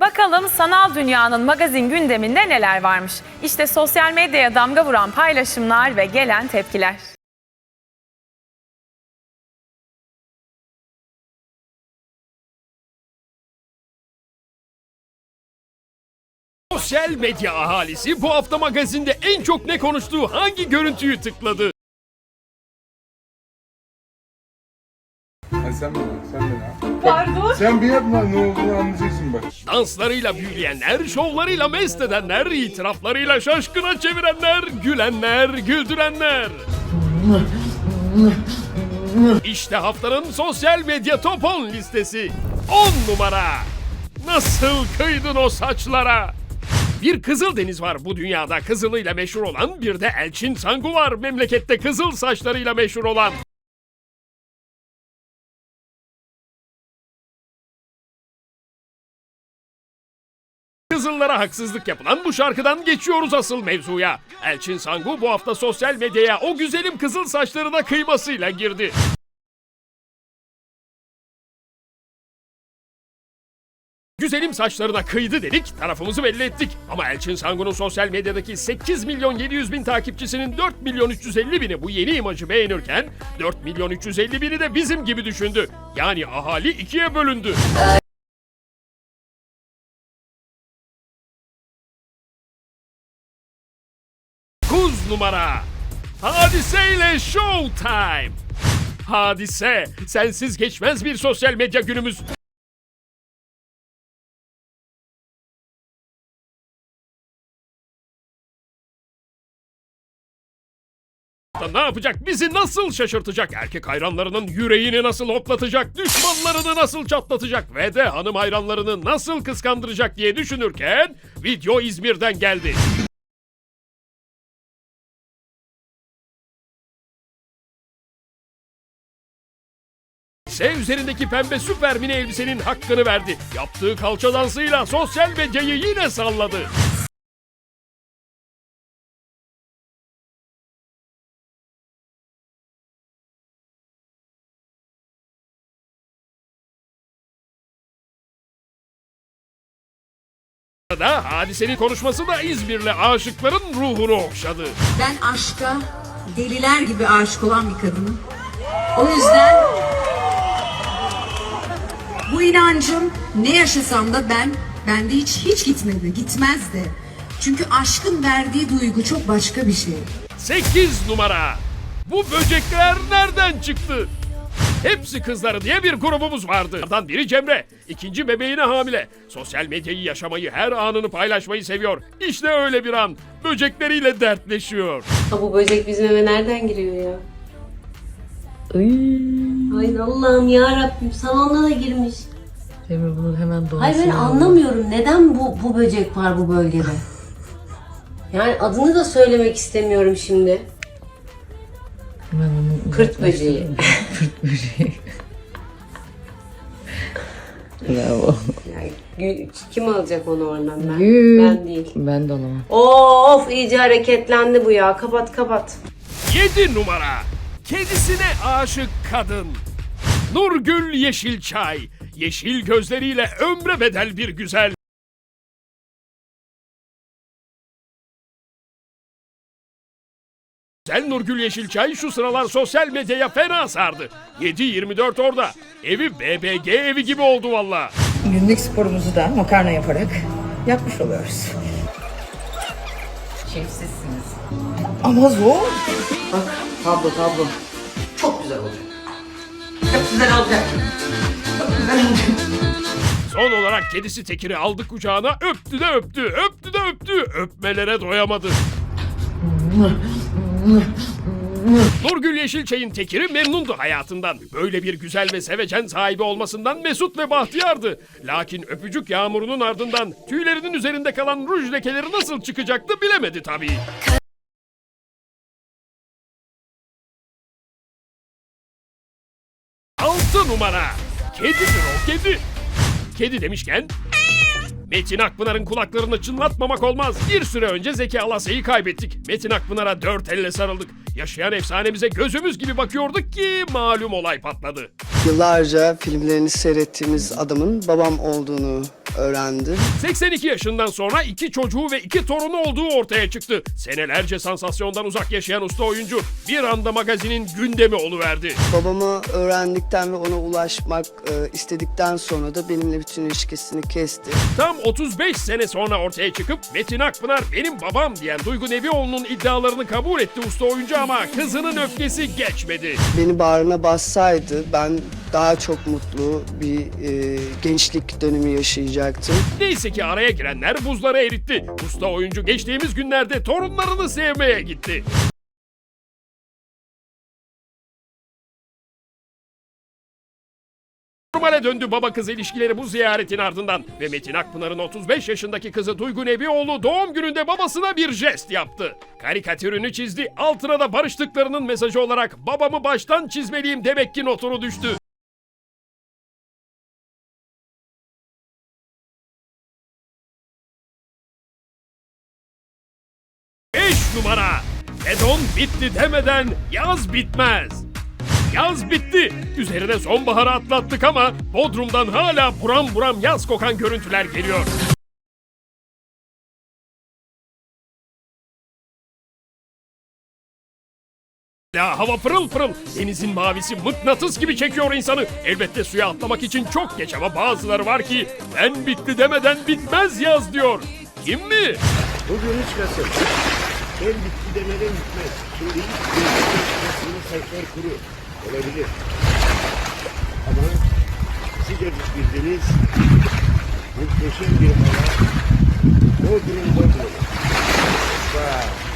Bakalım sanal dünyanın magazin gündeminde neler varmış? İşte sosyal medyaya damga vuran paylaşımlar ve gelen tepkiler. Sosyal medya ahalisi bu hafta magazinde en çok ne konuştuğu hangi görüntüyü tıkladı? Sen bana, sen bana. Pardon. Sen bir yapma ne olduğunu anlayacaksın bak. Danslarıyla büyüleyenler, şovlarıyla mest edenler, itiraflarıyla şaşkına çevirenler, gülenler, güldürenler. İşte haftanın sosyal medya top 10 listesi. 10 numara. Nasıl kıydın o saçlara? Bir Kızıldeniz var bu dünyada kızılıyla meşhur olan, bir de Elçin Sangu var memlekette kızıl saçlarıyla meşhur olan. Kızıllara haksızlık yapılan bu şarkıdan geçiyoruz asıl mevzuya. Elçin Sangu bu hafta sosyal medyaya o güzelim kızıl saçlarına kıymasıyla girdi. Güzelim saçlarına kıydı dedik, tarafımızı belli ettik. Ama Elçin Sangu'nun sosyal medyadaki 8 milyon 700 bin takipçisinin 4 milyon 350 bini bu yeni imajı beğenirken 4 milyon 350 bini de bizim gibi düşündü. Yani ahali ikiye bölündü. Numara. Hadise ile Showtime. Hadise, sensiz geçmez bir sosyal medya günümüz. Ne yapacak? Bizi nasıl şaşırtacak? Erkek hayranlarının yüreğini nasıl hoplatacak? Düşmanlarını nasıl çatlatacak? Ve de hanım hayranlarını nasıl kıskandıracak diye düşünürken video İzmir'den geldi. S üzerindeki pembe süper mini elbisenin hakkını verdi. Yaptığı kalça dansıyla sosyal medyayı yine salladı. da hadisenin konuşması da İzmirli aşıkların ruhunu okşadı. Ben aşka deliler gibi aşık olan bir kadınım. O yüzden bu inancım ne yaşasam da ben bende hiç hiç gitmedi, gitmez de. Çünkü aşkın verdiği duygu çok başka bir şey. 8 numara. Bu böcekler nereden çıktı? Hepsi kızları diye bir grubumuz vardı. Bunlardan biri Cemre, ikinci bebeğine hamile. Sosyal medyayı yaşamayı, her anını paylaşmayı seviyor. İşte öyle bir an. Böcekleriyle dertleşiyor. Ha bu böcek bizim eve nereden giriyor ya? Ay Allah'ım ya Rabbim salonda da girmiş. Emre bunun hemen doğası. Hayır ben anlamıyorum neden bu bu böcek var bu bölgede. Yani adını da söylemek istemiyorum şimdi. Hemen onu Kırt böceği. Kırt böceği. Bravo. Yani kim alacak onu oradan ben? Gül. Ben değil. Ben de alamam. Of iyice hareketlendi bu ya. Kapat kapat. 7 numara. Kedisine aşık kadın. Nurgül Yeşilçay. Yeşil gözleriyle ömre bedel bir güzel. Güzel Nurgül Yeşilçay şu sıralar sosyal medyaya fena sardı. 7-24 orada. Evi BBG evi gibi oldu valla. Günlük sporumuzu da makarna yaparak yapmış oluyoruz. Şefsizsiniz. Ama zor. Tablo tablo. Çok güzel olacak. Çok güzel. Son olarak kedisi Tekir'i aldı kucağına öptü de öptü, öptü de öptü. Öpmelere doyamadı. Nurgül Yeşilçay'ın Tekir'i memnundu hayatından. Böyle bir güzel ve sevecen sahibi olmasından mesut ve bahtiyardı. Lakin öpücük yağmurunun ardından tüylerinin üzerinde kalan ruj lekeleri nasıl çıkacaktı bilemedi tabii. Numara. Kedidir o kedi. Kedi demişken Metin Akpınar'ın kulaklarını çınlatmamak olmaz. Bir süre önce Zeki Alasya'yı kaybettik. Metin Akpınar'a dört elle sarıldık. Yaşayan efsanemize gözümüz gibi bakıyorduk ki malum olay patladı. Yıllarca filmlerini seyrettiğimiz adamın babam olduğunu öğrendim. 82 yaşından sonra iki çocuğu ve iki torunu olduğu ortaya çıktı. Senelerce sansasyondan uzak yaşayan usta oyuncu bir anda magazinin gündemi oluverdi. Babamı öğrendikten ve ona ulaşmak e, istedikten sonra da benimle bütün ilişkisini kesti. Tam 35 sene sonra ortaya çıkıp Metin Akpınar benim babam diyen Duygu Nebioğlu'nun iddialarını kabul etti usta oyuncu ama kızının öfkesi geçmedi. Beni bağrına bassaydı ben daha çok mutlu bir e, gençlik dönemi yaşayacaktım. Neyse ki araya girenler buzları eritti. Usta oyuncu geçtiğimiz günlerde torunlarını sevmeye gitti. Normale döndü baba kız ilişkileri bu ziyaretin ardından ve Metin Akpınar'ın 35 yaşındaki kızı Duygu Nebioğlu doğum gününde babasına bir jest yaptı. Karikatürünü çizdi, altına da barıştıklarının mesajı olarak babamı baştan çizmeliyim demek ki notunu düştü. Bitti demeden yaz bitmez. Yaz bitti. Üzerine sonbaharı atlattık ama Bodrum'dan hala buram buram yaz kokan görüntüler geliyor. Ya hava pırıl pırıl, denizin mavisi mıknatıs gibi çekiyor insanı. Elbette suya atlamak için çok geç ama bazıları var ki ben bitti demeden bitmez yaz diyor. Kim mi? Bugün hiç Kasım. El bitti demeden bitmez. Şimdi ilk gözükmesinin sayfalar kuru. Olabilir. Ama sıcacık bir deniz, muhteşem bir hava, Bodrum Bodrum. Vay.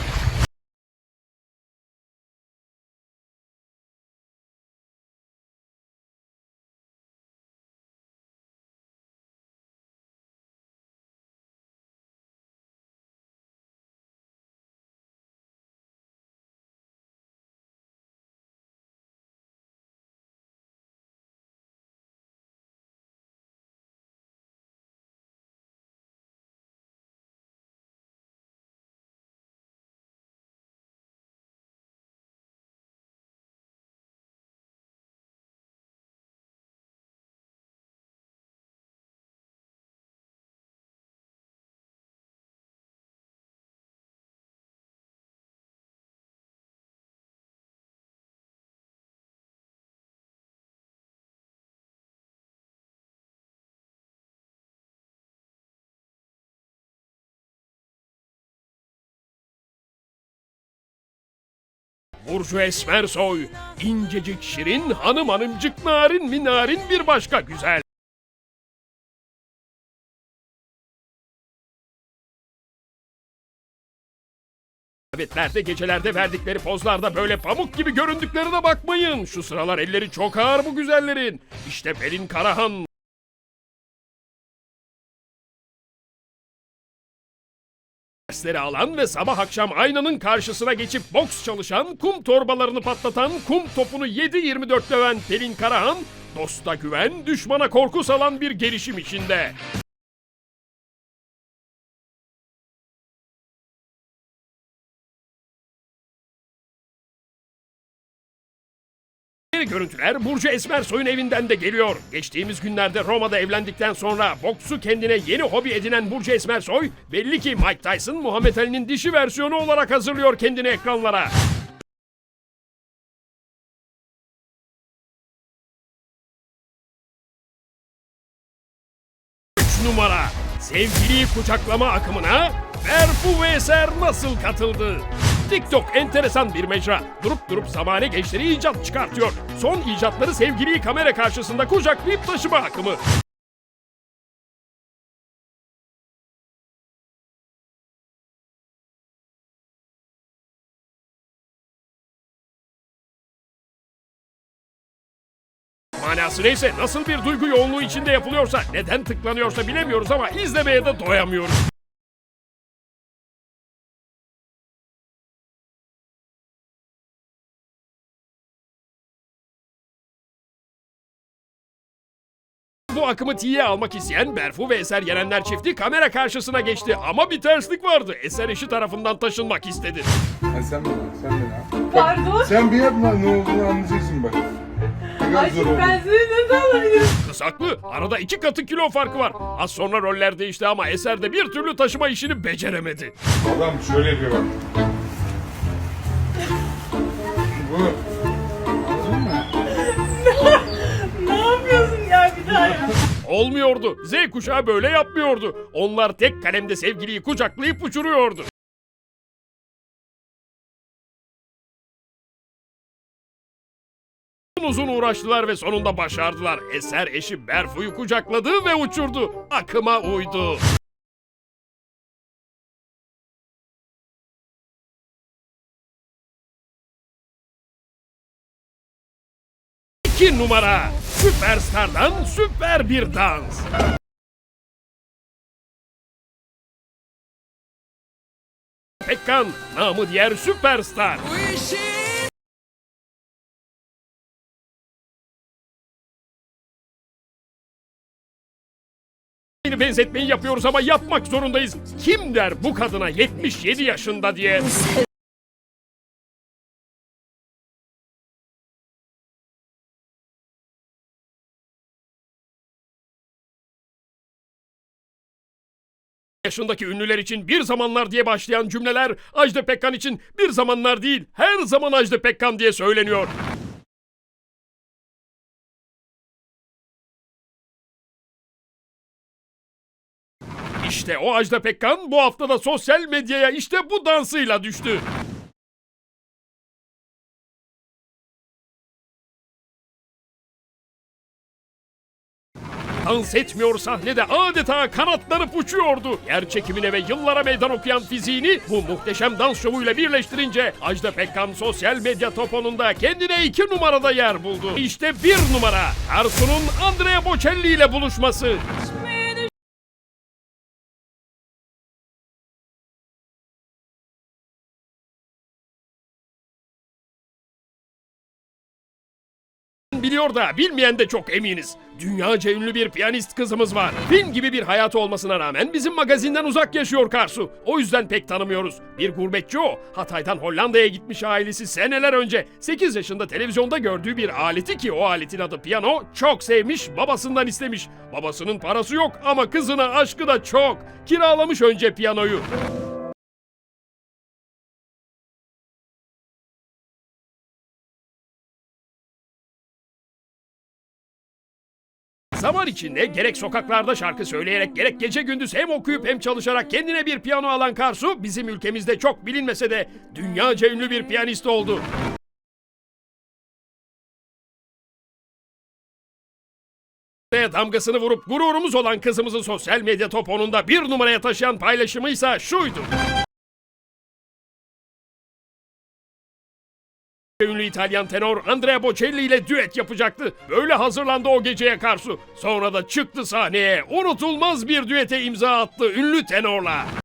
Burcu Esmersoy, incecik şirin, hanım hanımcık narin mi narin bir başka güzel. Davetlerde gecelerde verdikleri pozlarda böyle pamuk gibi göründüklerine bakmayın. Şu sıralar elleri çok ağır bu güzellerin. İşte Pelin Karahan. Dersleri alan ve sabah akşam aynanın karşısına geçip boks çalışan, kum torbalarını patlatan, kum topunu 7-24 döven Pelin Karahan, dosta güven, düşmana korku salan bir gelişim içinde. Görüntüler Burcu Esmersoy'un evinden de geliyor. Geçtiğimiz günlerde Roma'da evlendikten sonra boksu kendine yeni hobi edinen Burcu Esmersoy belli ki Mike Tyson Muhammed Ali'nin dişi versiyonu olarak hazırlıyor kendini ekranlara. Numara. Sevgiliyi kucaklama akımına Berfu ve Eser nasıl katıldı? TikTok enteresan bir mecra. Durup durup zamane gençleri icat çıkartıyor. Son icatları sevgiliyi kamera karşısında kucaklayıp taşıma akımı. Manası neyse nasıl bir duygu yoğunluğu içinde yapılıyorsa neden tıklanıyorsa bilemiyoruz ama izlemeye de doyamıyoruz. Bu akımı tiye almak isteyen Berfu ve Eser Yerenler çifti kamera karşısına geçti ama bir terslik vardı. Eser eşi tarafından taşınmak istedi. Hadi sen bana, sen bana. Pardon? Sen bir yapma ne olduğunu anlayacaksın bak. Çok zor oldu. Kız haklı. Arada iki katı kilo farkı var. Az sonra roller değişti ama Eser de bir türlü taşıma işini beceremedi. Adam şöyle yapıyor bak. Bu. Olmuyordu. Z kuşağı böyle yapmıyordu. Onlar tek kalemde sevgiliyi kucaklayıp uçuruyordu. Uzun uğraştılar ve sonunda başardılar. Eser eşi Berfu'yu kucakladı ve uçurdu. Akıma uydu. İki numara. Süperstar'dan süper bir dans. Pekkan, namı diğer süperstar. Aynı benzetmeyi yapıyoruz ama yapmak zorundayız. Kim der bu kadına 77 yaşında diye? Yaşındaki ünlüler için bir zamanlar diye başlayan cümleler Ajda Pekkan için bir zamanlar değil her zaman Ajda Pekkan diye söyleniyor. İşte o Ajda Pekkan bu haftada sosyal medyaya işte bu dansıyla düştü. Dans etmiyor sahnede adeta kanatlanıp uçuyordu. Yer çekimine ve yıllara meydan okuyan fiziğini bu muhteşem dans şovuyla birleştirince Ajda Pekkan sosyal medya toponunda kendine iki numarada yer buldu. İşte bir numara Karsu'nun Andrea Bocelli ile buluşması. Biliyor da bilmeyen de çok eminiz. Dünyaca ünlü bir piyanist kızımız var. Film gibi bir hayatı olmasına rağmen bizim magazinden uzak yaşıyor Karsu. O yüzden pek tanımıyoruz. Bir gurbetçi o. Hatay'dan Hollanda'ya gitmiş ailesi seneler önce. 8 yaşında televizyonda gördüğü bir aleti ki o aletin adı piyano çok sevmiş babasından istemiş. Babasının parası yok ama kızına aşkı da çok. Kiralamış önce piyanoyu. Zaman içinde gerek sokaklarda şarkı söyleyerek gerek gece gündüz hem okuyup hem çalışarak kendine bir piyano alan Karsu bizim ülkemizde çok bilinmese de dünyaca ünlü bir piyanist oldu. Ve damgasını vurup gururumuz olan kızımızın sosyal medya toponunda bir numaraya taşıyan paylaşımıysa şuydu. Ünlü İtalyan tenor Andrea Bocelli ile düet yapacaktı. Böyle hazırlandı o geceye Karsu. Sonra da çıktı sahneye. Unutulmaz bir düete imza attı ünlü tenorla.